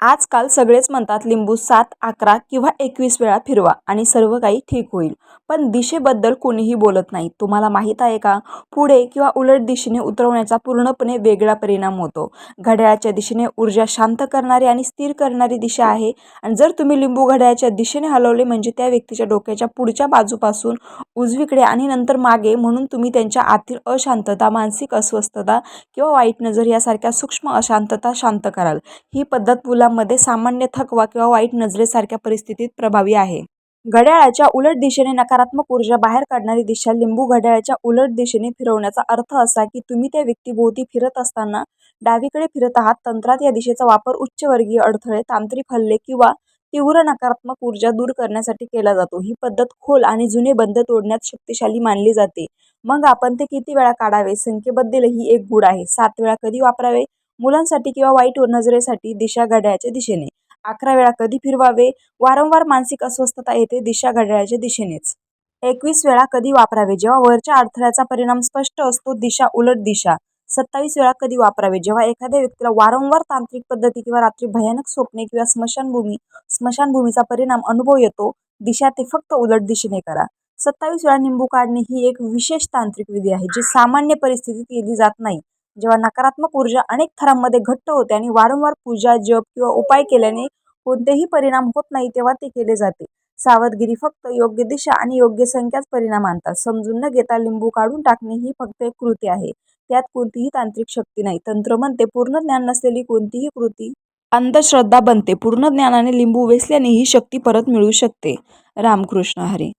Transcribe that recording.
आजकाल सगळेच म्हणतात लिंबू सात अकरा किंवा एकवीस वेळा फिरवा आणि सर्व काही ठीक होईल. पण दिशेबद्दल कोणीही बोलत नाही. तुम्हाला माहीत आहे का? पुढे किंवा उलट दिशेने उतरवण्याचा पूर्णपणे वेगळा परिणाम होतो. घड्याळाच्या दिशेने ऊर्जा शांत करणारी आणि स्थिर करणारी दिशा आहे. आणि जर तुम्ही लिंबू घड्याळाच्या दिशेने हलवले म्हणजे त्या व्यक्तीच्या डोक्याच्या पुढच्या बाजूपासून उजवीकडे आणि नंतर मागे म्हणून तुम्ही त्यांच्या आतील अशांतता मानसिक अस्वस्थता किंवा वाईट नजर यासारख्या सूक्ष्म अशांतता शांत कराल. ही पद्धत मुला मुलांमध्ये सामान्य थकवा किंवा वाईट नजरेसारख्या परिस्थितीत प्रभावी आहे. घड्याळाच्या उलट दिशेने नकारात्मक ऊर्जा बाहेर काढणारी दिशा लिंबू घड्याळाच्या उलट दिशेने फिरवण्याचा अर्थ असा की तुम्ही त्या व्यक्तीभोवती फिरत असताना डावीकडे फिरत आहात तंत्रात या दिशेचा वापर उच्चवर्गीय अडथळे तांत्रिक हल्ले किंवा तीव्र नकारात्मक ऊर्जा दूर करण्यासाठी केला जातो. ही पद्धत खोल आणि जुने बंध तोडण्यात शक्तिशाली मानली जाते. मग आपण ते किती वेळा काढावे? संख्येबद्दल ही एक गुड आहे. सात वेळा कधी वापरावे? मुलांसाठी किंवा वाईट नजरेसाठी दिशा घड्याळाच्या दिशेने. अकरा वेळा कधी फिरवावे? वारंवार मानसिक अस्वस्थता येते दिशा घड्याळाच्या दिशेनेच. एकवीस वेळा कधी वापरावे? जेव्हा वरच्या अडथळ्याचा परिणाम स्पष्ट असतो दिशा उलट दिशा. सत्तावीस वेळा कधी वापरावे? जेव्हा एखाद्या व्यक्तीला वारंवार तांत्रिक पद्धती किंवा रात्री भयानक स्वप्ने किंवा स्मशानभूमी स्मशानभूमीचा परिणाम अनुभव येतो दिशा ते फक्त उलट दिशेने करा. सत्तावीस वेळा निंबू काढणे ही एक विशेष तांत्रिक विधी आहे जी सामान्य परिस्थितीत केली जात नाही. जेव्हा नकारात्मक ऊर्जा अनेक थरांमध्ये घट्ट होते आणि वारंवार पूजा जप किंवा उपाय केल्याने कोणतेही परिणाम होत नाही तेव्हा ते केले जाते. सावधगिरी फक्त योग्य दिशा आणि योग्य संख्याच परिणाम आणतात. समजून न घेता लिंबू काढून टाकणे ही फक्त एक कृती आहे. त्यात कोणतीही तांत्रिक शक्ती नाही. तंत्र म्हणते पूर्ण ज्ञान नसलेली कोणतीही कृती अंधश्रद्धा बनते. पूर्ण ज्ञानाने लिंबू वेसल्याने ही शक्ती परत मिळू शकते. रामकृष्ण हरी.